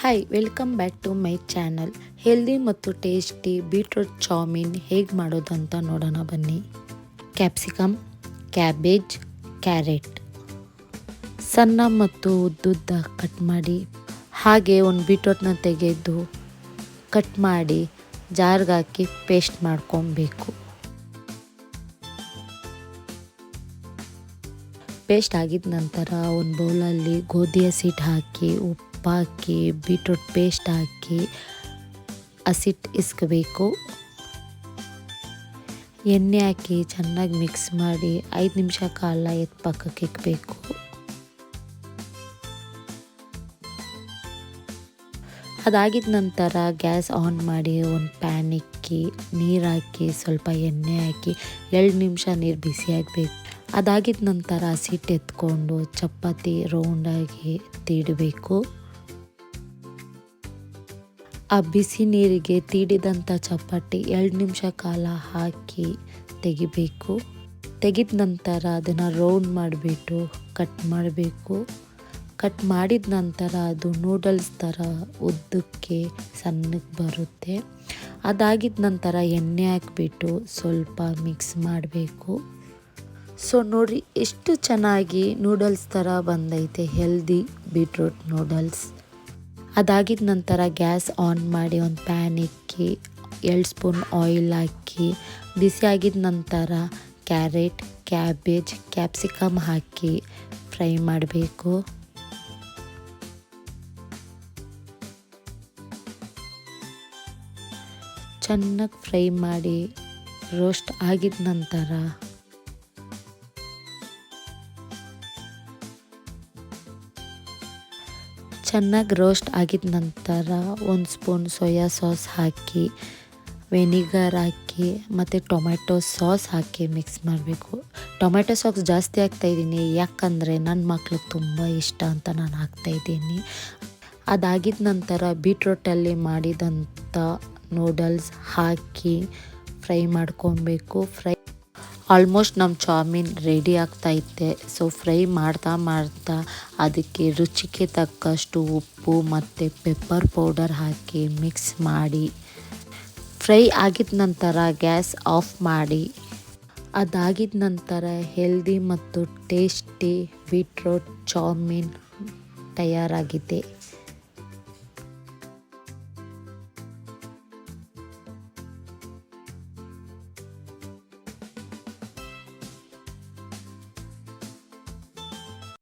Hi welcome back to my channel healthy ಮತ್ತು tasty beetroot chow mein ಹೇಗೆ ಮಾಡೋದು ಅಂತ ನೋಡೋಣ ಬನ್ನಿ. ಕ್ಯಾಪ್ಸಿಕಮ್ ಕ್ಯಾಬೇಜ್ ಕ್ಯಾರೆಟ್ ಸಣ್ಣ ಮತ್ತು ಉದ್ದುದ್ದ ಕಟ್ ಮಾಡಿ, ಹಾಗೆ ಒಂದು ಬೀಟ್ರೂಟ್ನ ತೆಗೆದು ಕಟ್ ಮಾಡಿ ಜಾರ್ಗೆ ಹಾಕಿ ಪೇಸ್ಟ್ ಮಾಡ್ಕೊಬೇಕು. ಪೇಸ್ಟ್ ಆಗಿದ ನಂತರ ಒಂದು ಬೌಲಲ್ಲಿ ಗೋಧಿಯ ಸೀಟ್ ಹಾಕಿ ಉಪ್ಪು ಹಾಕಿ ಬೀಟ್ರೂಟ್ ಪೇಸ್ಟ್ ಹಾಕಿ ಹಸಿಟ್ಟು ಇಸ್ಕಬೇಕು. ಎಣ್ಣೆ ಹಾಕಿ ಚೆನ್ನಾಗಿ ಮಿಕ್ಸ್ ಮಾಡಿ ಐದು ನಿಮಿಷ ಕಾಲ ಎತ್ತು ಪಕ್ಕಕ್ಕೆ ಇಕ್ಕಬೇಕು ಅದಾಗಿದ ನಂತರ ಗ್ಯಾಸ್ ಆನ್ ಮಾಡಿ ಒಂದು ಪ್ಯಾನ್ ಇಕ್ಕಿ, ನೀರು ಹಾಕಿ ಸ್ವಲ್ಪ ಎಣ್ಣೆ ಹಾಕಿ ಎರಡು ನಿಮಿಷ ನೀರು ಬಿಸಿ ಆಗಬೇಕು. ಅದಾಗಿದ ನಂತರ ಹಸಿಟ್ಟು ಎತ್ಕೊಂಡು ಚಪಾತಿ ರೌಂಡಾಗಿ ತೀಡಬೇಕು. ಆ ಬಿಸಿ ನೀರಿಗೆ ತೀಡಿದಂಥ ಚಪಾತಿ ಎರಡು ನಿಮಿಷ ಕಾಲ ಹಾಕಿ ತೆಗಿಬೇಕು. ತೆಗೆದ ನಂತರ ಅದನ್ನು ರೌಂಡ್ ಮಾಡಿಬಿಟ್ಟು ಕಟ್ ಮಾಡಬೇಕು. ಕಟ್ ಮಾಡಿದ ನಂತರ ಅದು ನೂಡಲ್ಸ್ ಥರ ಉದ್ದಕ್ಕೆ ಸಣ್ಣಕ್ಕೆ ಬರುತ್ತೆ. ಅದಾಗಿದ ನಂತರ ಎಣ್ಣೆ ಹಾಕಿಬಿಟ್ಟು ಸ್ವಲ್ಪ ಮಿಕ್ಸ್ ಮಾಡಬೇಕು. ಸೊ ನೋಡಿ ಎಷ್ಟು ಚೆನ್ನಾಗಿ ನೂಡಲ್ಸ್ ಥರ ಬಂದೈತೆ ಹೆಲ್ದಿ ಬೀಟ್ರೂಟ್ ನೂಡಲ್ಸ್ ಅದಾಗಿದ ನಂತರ ಗ್ಯಾಸ್ ಆನ್ ಮಾಡಿ ಒಂದು ಪ್ಯಾನ್ ಇಕ್ಕಿ, ಎರಡು ಸ್ಪೂನ್ ಆಯಿಲ್ ಹಾಕಿ, ಬಿಸಿ ಆಗಿದ ನಂತರ ಕ್ಯಾರೆಟ್, ಕ್ಯಾಬೇಜ್, ಕ್ಯಾಪ್ಸಿಕಮ್ ಹಾಕಿ ಫ್ರೈ ಮಾಡಬೇಕು. ಚೆನ್ನಾಗಿ ಫ್ರೈ ಮಾಡಿ ರೋಸ್ಟ್ ಆಗಿದ ನಂತರ ಚೆನ್ನಾಗಿ ರೋಸ್ಟ್ ಆಗಿದ ನಂತರ ಒಂದು ಸ್ಪೂನ್ ಸೋಯಾ ಸಾಸ್ ಹಾಕಿ, ವೆನಿಗರ್ ಹಾಕಿ ಮತ್ತು ಟೊಮೆಟೊ ಸಾಸ್ ಹಾಕಿ ಮಿಕ್ಸ್ ಮಾಡಬೇಕು. ಟೊಮೆಟೊ ಸಾಸ್ ಜಾಸ್ತಿ ಹಾಕ್ತಾಯಿದ್ದೀನಿ ಯಾಕಂದರೆ ನನ್ನ ಮಕ್ಳಿಗೆ ತುಂಬ ಇಷ್ಟ ಅಂತ ನಾನು ಹಾಕ್ತಾಯಿದ್ದೀನಿ ಅದಾಗಿದ ನಂತರ ಬೀಟ್ರೋಟಲ್ಲಿ ಮಾಡಿದಂಥ ನೂಡಲ್ಸ್ ಹಾಕಿ ಫ್ರೈ ಮಾಡ್ಕೊಬೇಕು. ಫ್ರೈ ಆಲ್ಮೋಸ್ಟ್ ನಮ್ಮ ಚಾಮಿನ್ ರೆಡಿ ಆಗ್ತೈತೆ ಸೊ ಫ್ರೈ ಮಾಡ್ತಾ ಮಾಡ್ತಾ ಅದಕ್ಕೆ ರುಚಿಗೆ ತಕ್ಕಷ್ಟು ಉಪ್ಪು ಮತ್ತು ಪೆಪ್ಪರ್ ಪೌಡರ್ ಹಾಕಿ ಮಿಕ್ಸ್ ಮಾಡಿ. ಫ್ರೈ ಆಗಿದ ನಂತರ ಗ್ಯಾಸ್ ಆಫ್ ಮಾಡಿ. ಅದಾಗಿದ ನಂತರ ಹೆಲ್ದಿ ಮತ್ತು ಟೇಸ್ಟಿ ಬೀಟ್ರೋಟ್ ಚಾಮಿನ್ ತಯಾರಾಗಿದೆ.